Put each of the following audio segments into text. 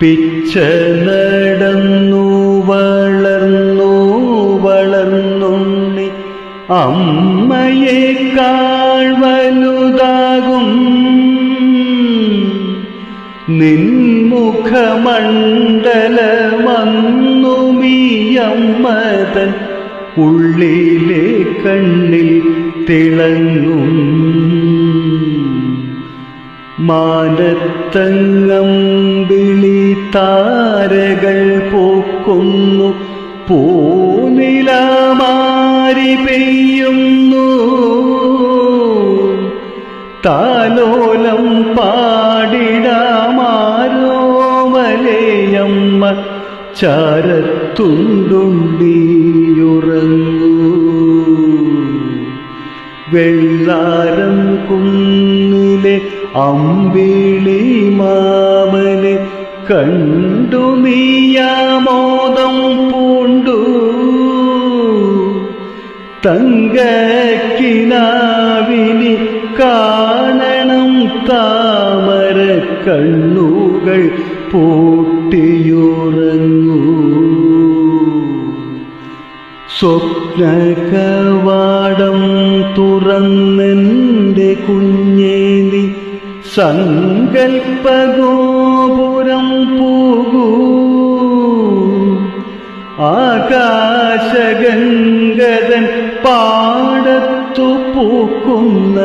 പിച്ച നടന്നു വളർന്നു വളർന്നുണ്ണി. അമ്മയേക്കാൾ വലുതാകും. നിൻമുഖമണ്ഡലമന്നുമിയമ്മതൻ ഉള്ളിലെ കണ്ണിൽ തിളങ്ങും. മാനത്തങ്ങം വിളി താരകൾ പോക്കുന്നു. പൂനിലമാരി പെയ്യുന്നു. താലോലം പാടിടാമാരോമലയമ്മ ചാരത്തുണ്ടുണ്ടിയുറങ്ങൂ. വെള്ളാരം കുന്നിലെ അമ്പിളി മാമന് കണ്ടു നീയാമോദം പൂണ്ടു. തങ്കക്കിനാവിനി കാണണം താമര കണ്ണുകൾ പൂട്ടിയുറങ്ങൂ. സ്വപ്നകവാടം തുറന്നെന്റെ കുഞ്ഞേലി സങ്കൽപ്പഗോപുരം പോകൂ. ആകാശഗംഗതൻ പാടത്തു പൂക്കുന്ന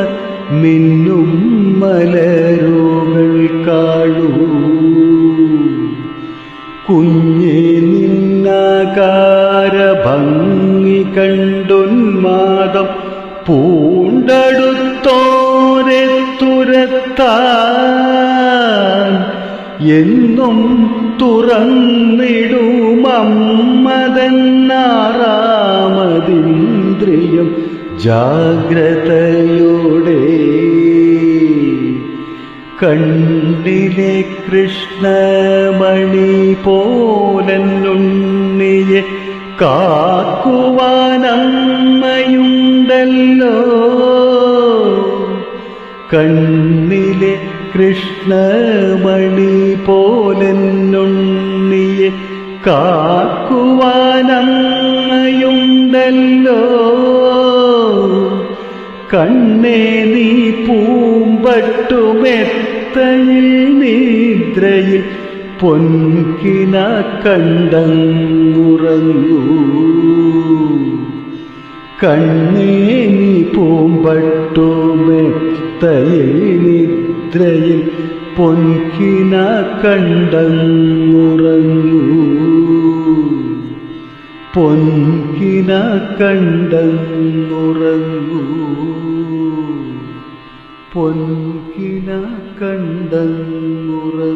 മിന്നും മലരോകൾ കാണൂ. കുഞ്ഞെ നിന്നാകാര ഭംഗി കണ്ടുന്മാദം പൂണ്ടടുത്തോരെ എന്നും തുറന്നിടുമമ്മതെന്നാറാമതിന്ദ്രിയം ജാഗ്രതയോടെ. കണ്ണിലെ കൃഷ്ണമണി പോലെന്നുണ്ണിയെ കാക്കുവാനമ്മയുണ്ടല്ലോ. കണ്ണിലെ കൃഷ്ണമണി പോലെന്നുണ്ണിയെ കാക്കുവാനമ്മയുണ്ടല്ലോ. കണ്ണേ നീ പൂമ്പട്ടുമെത്തയിൽ നിദ്രയിൽ പൊൻകിന കണ്ടങ്ങുറങ്ങൂ. കണ്ണേ നീ പൂമ്പട്ടുമെത്തയിൽ നിദ്രയിൽ പൊൻകിന കണ്ടങ്ങുറങ്ങൂ. പൊൻകിന കണ്ടങ്ങുറങ്ങൂ. പൊൻകിന കണ്ടങ്ങുറങ്ങൂ.